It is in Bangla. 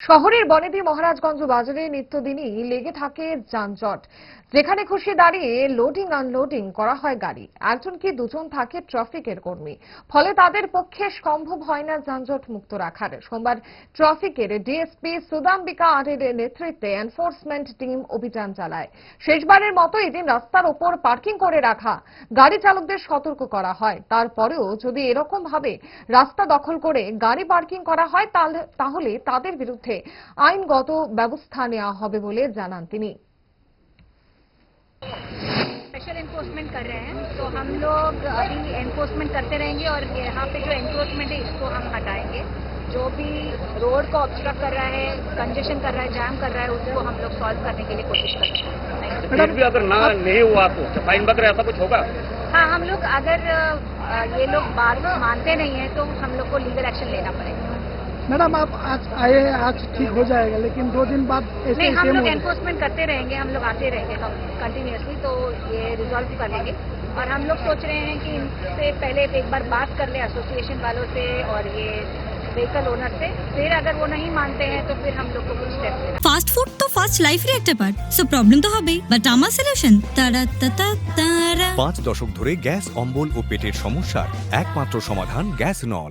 শহরের বনেদি মহারাজগঞ্জ বাজারে নিত্যদিনই লেগে থাকে যানজট। যেখানে খুশি দাঁড়িয়ে লোডিং আনলোডিং করা হয় গাড়ি। একজন কি দুজন থাকে ট্রাফিকের কর্মী। ফলে তাদের পক্ষে সম্ভব হয় না যানজট মুক্ত রাখার। সোমবার ট্রাফিকের ডিএসপি সুদাম্বিকা আরের নেতৃত্বে এনফোর্সমেন্ট টিম অভিযান চালায়। শেষবারের মতো এদিন রাস্তার ওপর পার্কিং করে রাখা। গাড়ি চালকদের সতর্ক করা হয়। তারপরেও যদি এরকম ভাবে রাস্তা দখল করে গাড়ি পার্কিং করা হয় তাহলে তাদের বিরুদ্ধে আইনগত ব্যবস্থা নেওয়া হবে বলে জানান তিনি स्पेशल एनफोर्समेंट कर रहे हैं तो हम लोग अभी एनफोर्समेंट करते रहेंगे और यहाँ पे जो एनक्रोचमेंट है इसको हम हटाएंगे जो भी रोड को ऑब्स्ट्रक्ट कर रहा है कंजेशन कर रहा है जाम कर रहा है उसको हम लोग सॉल्व करने के लिए कोशिश कर रहे हैं फिर भी अगर ना नहीं हुआ तो फाइन वगैरह ऐसा कुछ होगा हाँ हम लोग अगर अ, ये लोग बात मानते नहीं है तो हम लोग को लीगल एक्शन लेना पड़ेगा मैडम आप आज आए हैं, आज ठीक हो जाएगा लेकिन दो दिन बाद ऐसे नहीं ही हम सेम लोग हो एनफोर्समेंट करते रहेंगे हम लोग आते रहेंगे हम कंटिन्यूसली तो ये रिजॉल्व कर लेंगे और हम लोग सोच रहे हैं कि इनसे पहले एक बार बात कर ले एसोसिएशन वालों से और ये व्हीकल ओनर से फिर अगर वो नहीं मानते हैं तो फिर हम लोग को कुछ स्टेप लेना ফাস্ট ফুড তো ফাস্ট লাইফের একটা পার্ট সো প্রবলেম তো হবেই বাট আমার সলিউশন তারা তারা তারা পাঁচ দশক ধরে গ্যাস অম্বল ও পেটের সমস্যার একমাত্র সমাধান গ্যাস নল